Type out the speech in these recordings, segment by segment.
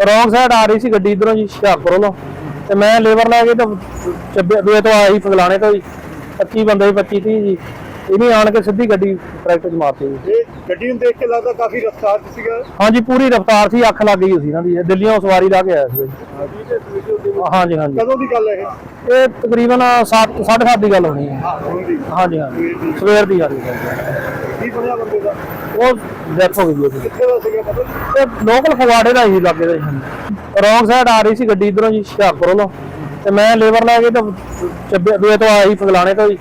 Wrong side ਆ ਰਹੀ ਸੀ ਗੱਡੀ ਇਧਰੋਂ ਜੀ ਹੁਸ਼ਿਆਰਪੁਰ ਵੱਲੋਂ ਤੇ ਮੈਂ ਲੇਬਰ ਲੈ ਕੇ ਤਾਂ ਚੱਬੇ ਦੂਏ ਤੋਂ ਸੀ ਫਗਲਾਣੇ ਤੋਂ ਜੀ। 25 ਬੰਦੇ ਸੀ 25 30 ਜੀ। ਇਹਨੇ ਆਣ ਕੇ ਸਿੱਧੀ ਗੱਡੀ ਟਰੈਕਟਰ 'ਚ ਮਾਰਤੀ ਜੀ। ਇਹ ਗੱਡੀ ਨੂੰ ਦੇਖ ਕੇ ਲੱਗਦਾ ਕਾਫੀ ਰਫਤਾਰ 'ਚ ਸੀਗਾ। ਹਾਂਜੀ ਪੂਰੀ ਰਫ਼ਤਾਰ ਸੀ ਅੱਖ ਲੱਗ ਗਈ ਸੀ ਇਹਨਾਂ ਦੀ। ਦਿੱਲੀੋਂ ਸਵਾਰੀ ਲਾ ਕੇ ਆਇਆ ਸੀ। ਜੀ ਹਾਂਜੀ ਹਾਂਜੀ। ਕਦੋਂ ਦੀ ਗੱਲ ਹੈ ਇਹ? ਇਹ ਤਕਰੀਬਨ 7 7:30 ਦੀ ਗੱਲ ਹੋਣੀ ਹੈ। ਹਾਂਜੀ ਹਾਂਜੀ। ਸਵੇਰ ਦੀ ਆ ਰਹੀ ਹੈ। ਕੀ ਬਣਿਆ ਬੰਦੇ ਦਾ। ਉਹ ਡੈਥ ਹੋ ਗਈ ਜੀ ਉਹਦੀ। ਕਿੱਥੇ ਦਾ ਸੀਗਾ ਪਤਾ ਨਹੀਂ? ਇਹ ਲੋਕਲ ਫਗਵਾੜੇ ਦਾ ਹੀ ਲੱਗੇ ਦਾ ਰੌਂਗ ਸਾਈਡ ਆ ਰਹੀ ਸੀ ਗੱਡੀ ਇਧਰੋਂ ਜੀ ਹੁਸ਼ਿਆਰਪੁਰ ਵੱਲੋਂ। ਤੇ ਮੈਂ ਲੇਬਰ ਲੈ ਕੇ ਤਾਂ ਚੱਬੇ ਦੂਏ ਤੋਂ ਸੀ ਫਗਲਾਣੇ ਤੋਂ ਜੀ।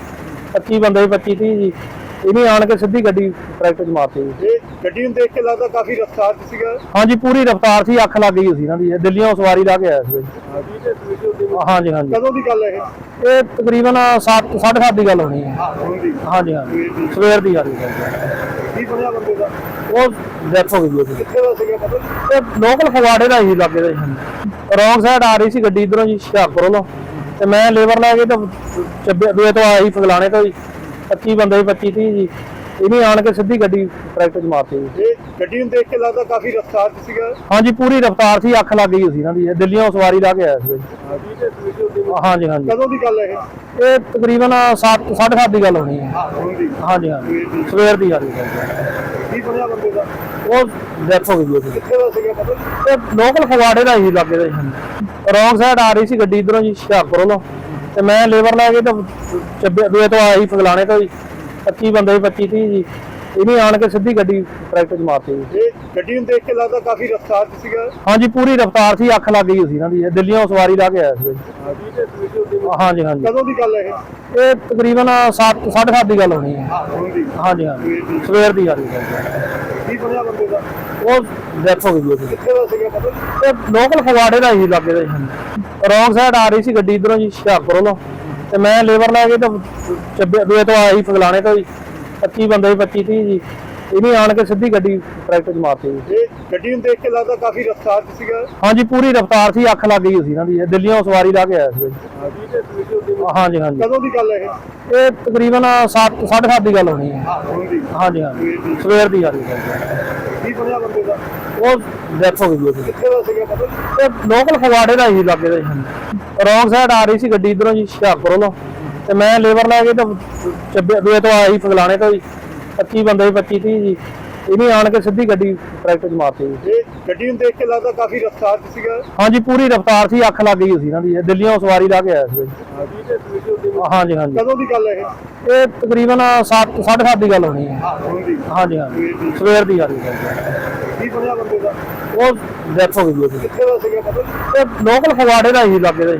25 ਬੰਦੇ ਸੀ 25 30 ਜੀ। ਇਹਨੇ ਆਣ ਕੇ ਸਿੱਧੀ ਗੱਡੀ ਟਰੈਕਟਰ 'ਚ ਮਾਰਤੀ ਜੀ। ਇਹ ਗੱਡੀ ਨੂੰ ਦੇਖ ਕੇ ਲੱਗਦਾ ਕਾਫੀ ਰਫਤਾਰ 'ਚ ਸੀਗਾ। ਹਾਂਜੀ ਪੂਰੀ ਰਫ਼ਤਾਰ ਸੀ ਅੱਖ ਲੱਗ ਗਈ ਸੀ ਇਹਨਾਂ ਦੀ। ਇਹ ਦਿੱਲੀੋਂ ਸਵਾਰੀ ਲਾ ਕੇ ਆਇਆ ਸੀ ਜੀ ਹਾਂਜੀ ਹਾਂਜੀ। ਕਦੋਂ ਦੀ ਗੱਲ ਹੈ ਇਹ? ਇਹ ਤਕਰੀਬਨ 7 7:30 ਦੀ ਗੱਲ ਹੋਣੀ ਹੈ। ਹੁਣ ਦੀ। ਹਾਂਜੀ ਹਾਂਜੀ। ਸਵੇਰ ਦੀ। ਰਹੀ ਹੈ। ਕੀ ਬਣਿਆ ਬੰਦੇ ਦਾ? ਉਹ ਡੈਥ ਹੋ ਗਈ ਜੀ। ਉਹਦੀ। ਕਿੱਥੇ ਦਾ ਸੀਗਾ ਪਤਾ ਨਹੀਂ? ਲੋਕਲ ਫਗਵਾੜੇ ਦਾ ਹੀ ਲੱਗੇ ਦਾ ਰੌਂਗ ਸਾਈਡ ਆ ਰਹੀ ਸੀ ਗੱਡੀ ਇਧਰੋਂ ਜੀ ਹੁਸ਼ਿਆਰਪੁਰ ਵੱਲੋਂ। ਤੇ ਮੈਂ ਲੇਬਰ ਲੈ ਕੇ ਤਾਂ ਚੱਬੇ ਦੂਏ ਤੋਂ ਆਇਆ ਸੀ ਫਗਲਾਣੇ ਤੋਂ ਜੀ। 25 ਬੰਦੇ ਸੀ 25 30 ਜੀ। ਇਹਨੇ ਆਣ ਕੇ ਸਿੱਧੀ ਗੱਡੀ ਟਰੈਕਟਰ 'ਚ ਮਾਰਤੀ ਜੀ। ਇਹ ਗੱਡੀ ਨੂੰ ਦੇਖ ਕੇ ਲੱਗਦਾ ਕਾਫੀ ਰਫਤਾਰ 'ਚ ਸੀਗਾ। ਹਾਂਜੀ ਪੂਰੀ ਰਫ਼ਤਾਰ ਸੀ ਅੱਖ ਲੱਗ ਗਈ ਸੀ ਇਹਨਾਂ ਦੀ। ਇਹ ਦਿੱਲੀੋਂ ਸਵਾਰੀ ਲਾ ਕੇ ਆਇਆ ਸੀ। ਜੀ ਹਾਂਜੀ ਹਾਂਜੀ। ਕਦੋਂ ਦੀ ਗੱਲ ਹੈ ਇਹ? ਇਹ ਤਕਰੀਬਨ 7 7:30 ਦੀ ਗੱਲ ਹੋਣੀ ਹੈ। ਹੁਣ ਦੀ। ਹਾਂਜੀ ਹਾਂਜੀ। ਸਵੇਰ ਦੀ ਰਹੀ ਹੈ। ਕੀ ਬਣਿਆ ਬੰਦੇ ਦਾ? ਉਹ ਡੈਥ ਹੋ ਗਈ ਜੀ। ਉਹਦੀ। ਕਿੱਥੇ ਦਾ ਸੀਗਾ ਪਤਾ ਨਹੀਂ? ਇਹ ਲੋਕਲ ਫਗਵਾੜੇ ਦਾ ਹੀ ਲੱਗੇ ਦਾ ਰੌਂਗ ਸਾਈਡ ਆ ਰਹੀ ਸੀ ਗੱਡੀ ਇਧਰੋਂ ਜੀ ਹੁਸ਼ਿਆਰਪੁਰ ਵੱਲੋਂ। ਤੇ ਮੈਂ ਲੇਬਰ ਲੈ ਕੇ ਤਾਂ ਚੱਬੇ ਦੂਏ ਤੋਂ ਆਇਆ ਸੀ ਫਗਲਾਣੇ ਤੋਂ ਜੀ 25 ਬੰਦੇ ਸੀ 25 30 ਜੀ। ਇਹਨੇ ਆਣ ਕੇ ਸਿੱਧੀ ਗੱਡੀ ਟਰੈਕਟਰ 'ਚ ਮਾਰਤੀ ਜੀ। ਇਹ ਗੱਡੀ ਨੂੰ ਦੇਖ ਕੇ ਲੱਗਦਾ ਕਾਫੀ ਰਫਤਾਰ 'ਚ ਸੀਗਾ। ਹਾਂਜੀ ਪੂਰੀ ਰਫ਼ਤਾਰ ਸੀ ਅੱਖ ਲੱਗ ਗਈ ਸੀ ਇਹਨਾਂ ਦੀ। ਇਹ ਦਿੱਲੀੋਂ ਸਵਾਰੀ ਲਾ ਕੇ ਆਇਆ ਸੀ। ਜੀ ਹਾਂਜੀ ਹਾਂਜੀ। ਕਦੋਂ ਦੀ ਗੱਲ ਹੈ ਇਹ? ਇਹ ਤਕਰੀਬਨ 7 7:30 ਦੀ ਗੱਲ ਹੋਣੀ ਹੈ। ਹਾਂਜੀ ਹਾਂਜੀ। ਸਵੇਰ ਦੀ। ਰਹੀ ਹੈ। ਕੀ ਬਣਿਆ ਬੰਦੇ ਦਾ। ਉਹ ਡੈਥ ਹੋ ਗਈ ਜੀ ਉਹਦੀ। ਕਿੱਥੇ ਦਾ ਸੀਗਾ ਪਤਾ ਨਹੀਂ? ਇਹ ਲੋਕਲ ਫਗਵਾੜੇ ਦਾ ਹੀ ਲੱਗੇ ਦਾ ਰੌਂਗ ਸਾਈਡ ਆ ਰਹੀ ਸੀ ਗੱਡੀ ਇਧਰੋਂ ਜੀ ਹੁਸ਼ਿਆਰਪੁਰ ਵੱਲੋਂ। ਤੇ ਮੈਂ ਲੇਬਰ ਲੈ ਕੇ ਤਾਂ ਚੱਬੇ ਦੂਏ ਤੋਂ ਸੀ ਫਗਲਾਣੇ ਤੋਂ ਜੀ। 25 ਬੰਦੇ ਸੀ 25 30 ਜੀ। ਇਹਨੇ ਆਣ ਕੇ ਸਿੱਧੀ ਗੱਡੀ ਟਰੈਕਟਰ 'ਚ ਮਾਰਤੀ ਇਹ ਗੱਡੀ ਨੂੰ ਦੇਖ ਕੇ ਲੱਗਦਾ ਕਾਫੀ ਰਫਤਾਰ 'ਚ ਸੀਗਾ। ਹਾਂਜੀ ਪੂਰੀ ਰਫ਼ਤਾਰ ਸੀ ਅੱਖ ਲੱਗ ਗਈ ਸੀ ਇਹਨਾਂ ਦੀ। ਇਹ ਦਿੱਲੀੋਂ ਸਵਾਰੀ ਲਾ ਕੇ ਆਇਆ ਸੀ ਹਾਂਜੀ ਹਾਂਜੀ ਕਦੋਂ ਦੀ ਗੱਲ ਹੈ ਇਹ? ਇਹ ਤਕਰੀਬਨ 7 7:30 ਦੀ ਗੱਲ ਹੋਣੀ ਹੈ। ਹੁਣ ਦੀ। ਹਾਂਜੀ ਹਾਂਜੀ। ਸਵੇਰ ਦੀ। ਰਹੀ ਹੈ। ਕੀ ਬਣਿਆ ਬੰਦੇ ਦਾ? ਉਹ ਡੈਥ ਹੋ ਗਈ ਜੀ ਉਹਦੀ। ਕਿੱਥੇ ਦਾ ਸੀਗਾ ਪਤਾ ਨਹੀਂ? ਇਹ ਲੋਕਲ ਫਗਵਾੜੇ ਦਾ ਹੀ ਲੱਗੇ ਦਾ ਰੌਂਗ ਸਾਈਡ ਆ ਰਹੀ ਸੀ ਗੱਡੀ ਇਧਰੋਂ ਜੀ ਹੁਸ਼ਿਆਰਪੁਰ। ਵੱਲੋਂ ਤੇ ਮੈਂ ਲੇਬਰ ਲੈ ਕੇ ਤਾਂ ਚੱਬੇ ਦੂਏ ਤੋਂ ਸੀ ਫਗਲਾਣੇ ਤੋਂ ਜੀ। 25 ਬੰਦੇ ਸੀ 25 30 ਜੀ। ਇਹਨੇ ਆਣ ਕੇ ਸਿੱਧੀ ਗੱਡੀ ਟਰੈਕਟਰ 'ਚ ਮਾਰਤੀ ਜੀ। ਇਹ ਗੱਡੀ ਨੂੰ ਦੇਖ ਕੇ ਲੱਗਦਾ ਕਾਫੀ ਰਫਤਾਰ 'ਚ ਸੀਗਾ। ਹਾਂਜੀ ਪੂਰੀ ਰਫ਼ਤਾਰ ਸੀ ਅੱਖ ਲੱਗ ਗਈ ਸੀ ਇਹਨਾਂ ਦੀ। ਇਹ ਦਿੱਲੀੋਂ ਸਵਾਰੀ ਲਾ ਕੇ ਆਇਆ ਸੀ। ਜੀ ਹਾਂਜੀ ਹਾਂਜੀ। ਕਦੋਂ ਦੀ ਗੱਲ ਹੈ ਇਹ? ਇਹ ਤਕਰੀਬਨ 7 7:30 ਦੀ ਗੱਲ ਹੋਣੀ ਹੈ। ਹੁਣ ਦੀ। ਹਾਂਜੀ ਹਾਂਜੀ। ਸਵੇਰ ਦੀ। ਆ ਰਹੀ ਹੈ। ਕੀ ਬਣਿਆ ਬੰਦੇ ਦਾ? ਉਹ ਡੈਥ ਹੋ ਗਈ ਉਹਦੀ। ਕਿੱਥੇ ਦਾ ਸੀਗਾ ਪਤਾ? ਨਹੀਂ? ਇਹ ਲੋਕਲ ਫਗਵਾੜੇ ਦਾ ਹੀ ਲੱਗੇ ਦਾ